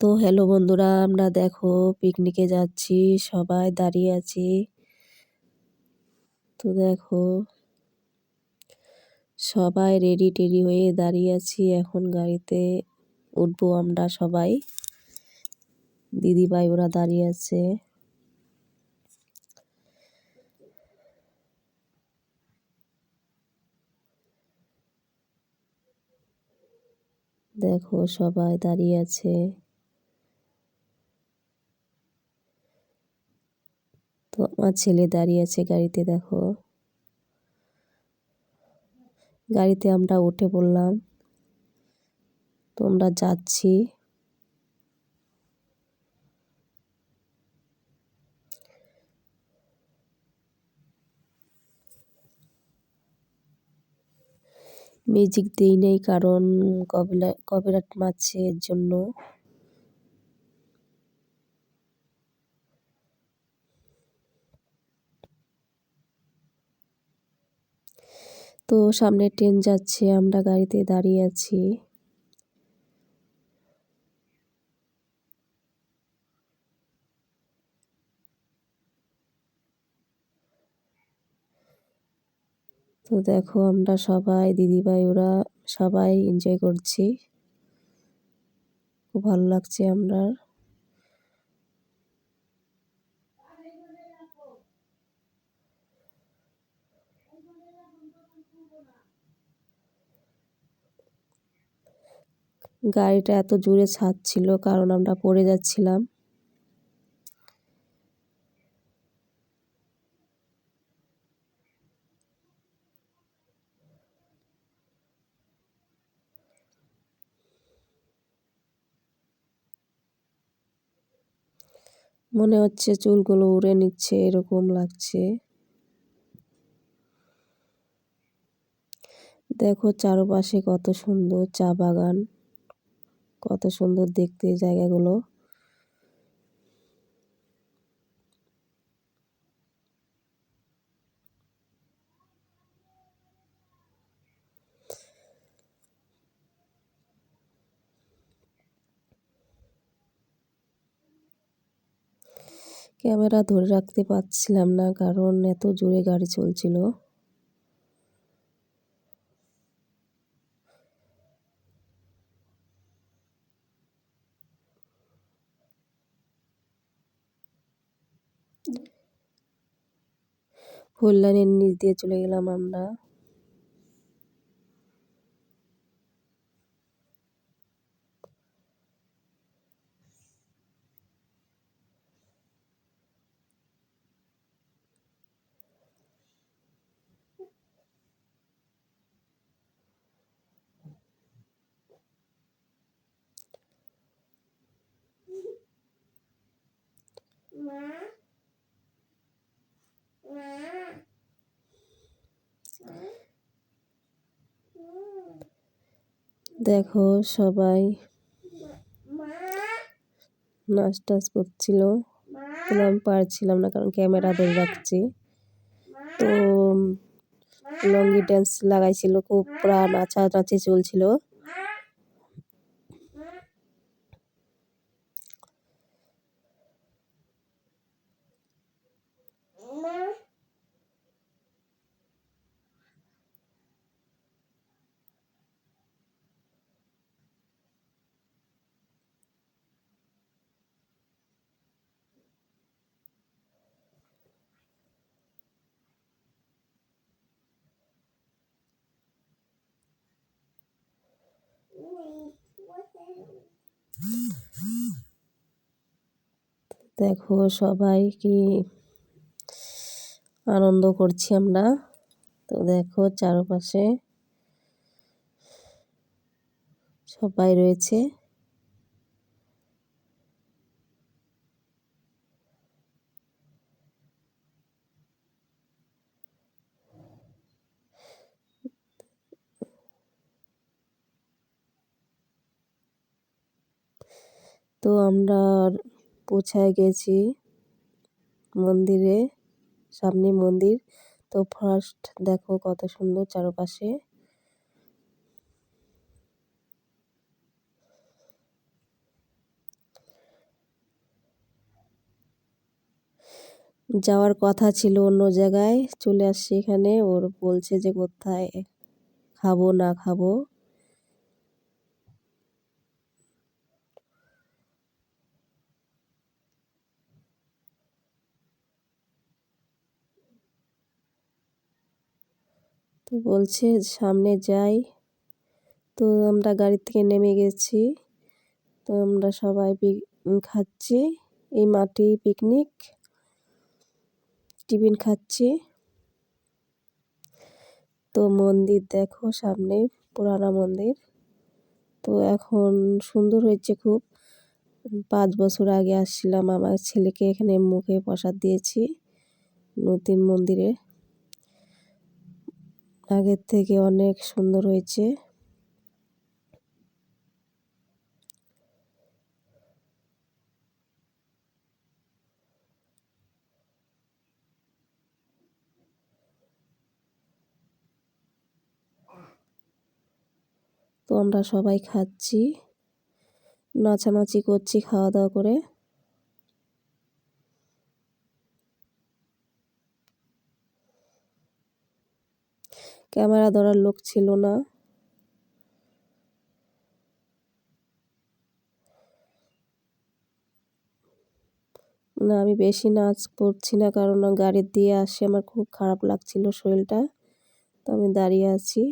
তো হ্যালো বন্ধুরা, আমরা দেখো পিকনিকে যাচ্ছি, সবাই দাঁড়িয়ে আছি। তো দেখো, সবাই রেডি টেডি হয়ে দাঁড়িয়ে আছি, এখন গাড়িতে উঠবো আমরা সবাই। দিদি ভাই ওরা দাঁড়িয়ে আছে। দেখো সবাই দাঁড়িয়ে আছে তো আমার ছেলে দাঁড়িয়ে আছে গাড়িতে, দেখো। গাড়িতে আমরা উঠে পড়লাম। তোমরা যাচ্ছি। মিউজিক দিই নেই কারণ কপিরাইট মারছে এর জন্য। তো সামনে ট্রেন যাচ্ছে, আমরা গাড়িতে দাঁড়িয়ে আছি। তো দেখো আমরা সবাই, দিদিভাই ওরা সবাই এনজয় করছি। খুব ভালো লাগছে আমরা গাড়িটা এত জোরে ছাড়ছিল, কারণ আমরা পড়ে যাচ্ছিলাম। মনে হচ্ছে চুলগুলো উড়ে নিচ্ছে, এরকম লাগছে। দেখো চারপাশে কত সুন্দর চা বাগান। কত সুন্দর দেখতে জায়গাগুলো। ক্যামেরা ধরে রাখতে পারছিলাম না কারণ এত জোরে গাড়ি চলছিল। ফুল লাইনের নিচ দিয়ে চলে গেলাম আমরা। দেখো সবাই নাচ টাচ করছিল আমি পারছিলাম না কারণ ক্যামেরা ধরে রাখছি। তো লঙ্গি ড্যান্স লাগাইছিল, খুব প্রাণ নাচা নাচানাচি চলছিল। দেখো সবাই কি আনন্দ করছি আমরা। তো দেখো চারপাশে সবাই রয়েছে। তো আমরা পৌঁছায় গেছি মন্দিরে, সামনে মন্দির। তো ফার্স্ট দেখো কত সুন্দর চারপাশে। যাওয়ার কথা ছিল অন্য জায়গায়, চলে আসছি এখানে। ওর বলছে যে কোথায় খাব না খাব। তো বলছে, সামনে যাই। তো আমরা গাড়ি থেকে নেমে গেছি। তো আমরা সবাই খাচ্ছি। এই মাটি পিকনিক টিফিন খাচ্ছি। তো মন্দির দেখো সামনে, পুরানা মন্দির। তো এখন সুন্দর হয়েছে খুব। পাঁচ বছর আগে আসছিলাম, আমার ছেলেকে এখানে মুখে প্রসাদ দিয়েছি নতুন মন্দিরে। আগের থেকে অনেক সুন্দর হয়েছে। তো আমরা সবাই খাচ্ছি নাচানাচি করছি খাওয়া দাওয়া করে। ক্যামেরা ধরার লোক ছিল না। না, আমি বেশি নাচ করছি না, কারণ গাড়ির দিয়ে আসে, আমার খুব খারাপ লাগছিল শরীরটা, তো আমি দাঁড়িয়ে আছি।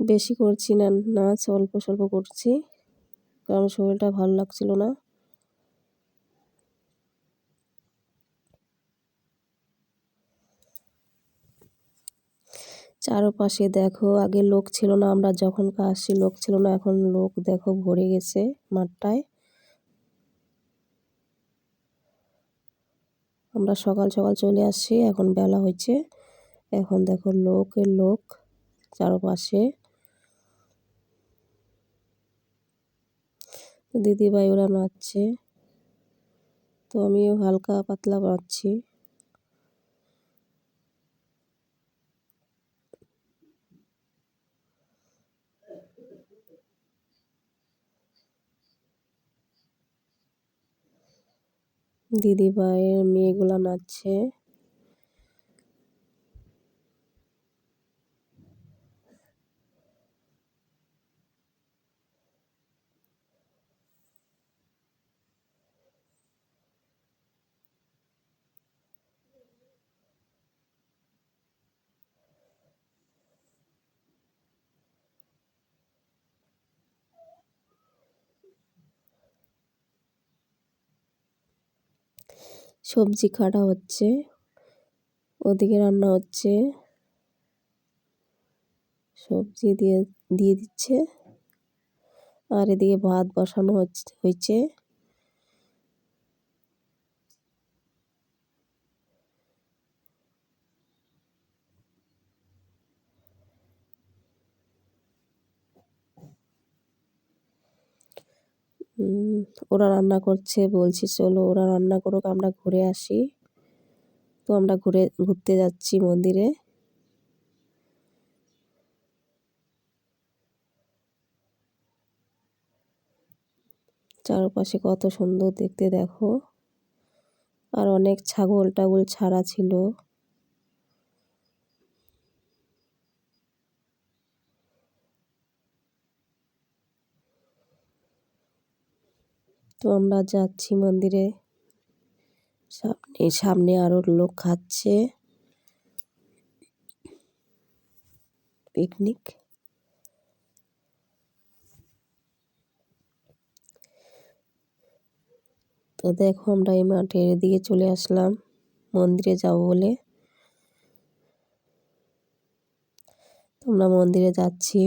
বেশি করছি না, নাচ অল্প স্বল্প করছি, কারণ শরীরটা ভালো লাগছিল না। চারপাশে দেখো, আগে লোক ছিল না, আমরা যখন আসছি লোক ছিল না, এখন লোক দেখো ভরে গেছে মাঠটায়। আমরা সকাল সকাল চলে আসছি, এখন বেলা হয়েছে। এখন দেখো লোকের লোক চারপাশে। দিদিভাই ওরা নাচছে। তো আমিও হালকা পাতলা নাচছি। দিদিভাইয়ের মেয়েগুলা নাচছে। সবজি কাটা হচ্ছে, ওদিকে রান্না হচ্ছে, সবজি দিয়ে দিয়ে দিচ্ছে, আর এদিকে ভাত বসানো হচ্ছে হয়েছে ওরা রান্না করছে, বলছি, চলো ওরা রান্না করুক, আমরা ঘুরে আসি। তো আমরা ঘুরে, ঘুরতে যাচ্ছি মন্দিরে। চারপাশে কত সুন্দর দেখতে, দেখো। আর অনেক ছাগল টাগল ছাড়া ছিল। তো আমরা যাচ্ছি মন্দিরে। সামনে সামনে আরও লোক খাচ্ছে। পিকনিক। তো দেখো আমরা এই মাঠের দিকে চলে আসলাম। মন্দিরে যাব বলে। আমরা মন্দিরে যাচ্ছি।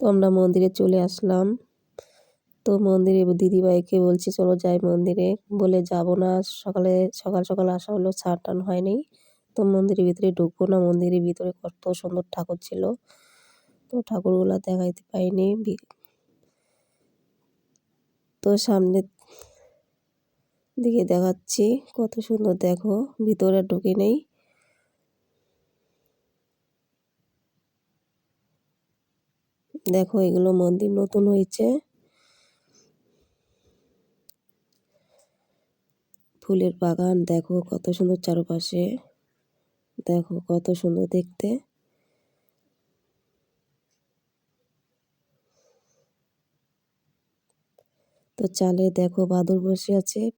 তো আমরা মন্দিরে চলে আসলাম। তো মন্দিরে দিদিভাইকে বলছি, চলো যাই মন্দিরে। বলে, যাব না। সকালে, সকাল সকাল আসা হলো ছাড় টান হয়নি। তো মন্দিরের ভিতরে ঢুকবো না। মন্দিরের ভিতরে কত সুন্দর ঠাকুর ছিল। তো ঠাকুরগুলো দেখাইতে পাইনি। তো সামনে দিকে দেখাচ্ছি। কত সুন্দর দেখো। ভিতরে ঢুকে নেই। দেখো এগুলো মন্দির নতুন হয়েছে। ফুলের বাগান, দেখো কত সুন্দর চারপাশে। দেখো কত সুন্দর দেখতে। তো চালে দেখো বাদর বসে আছে।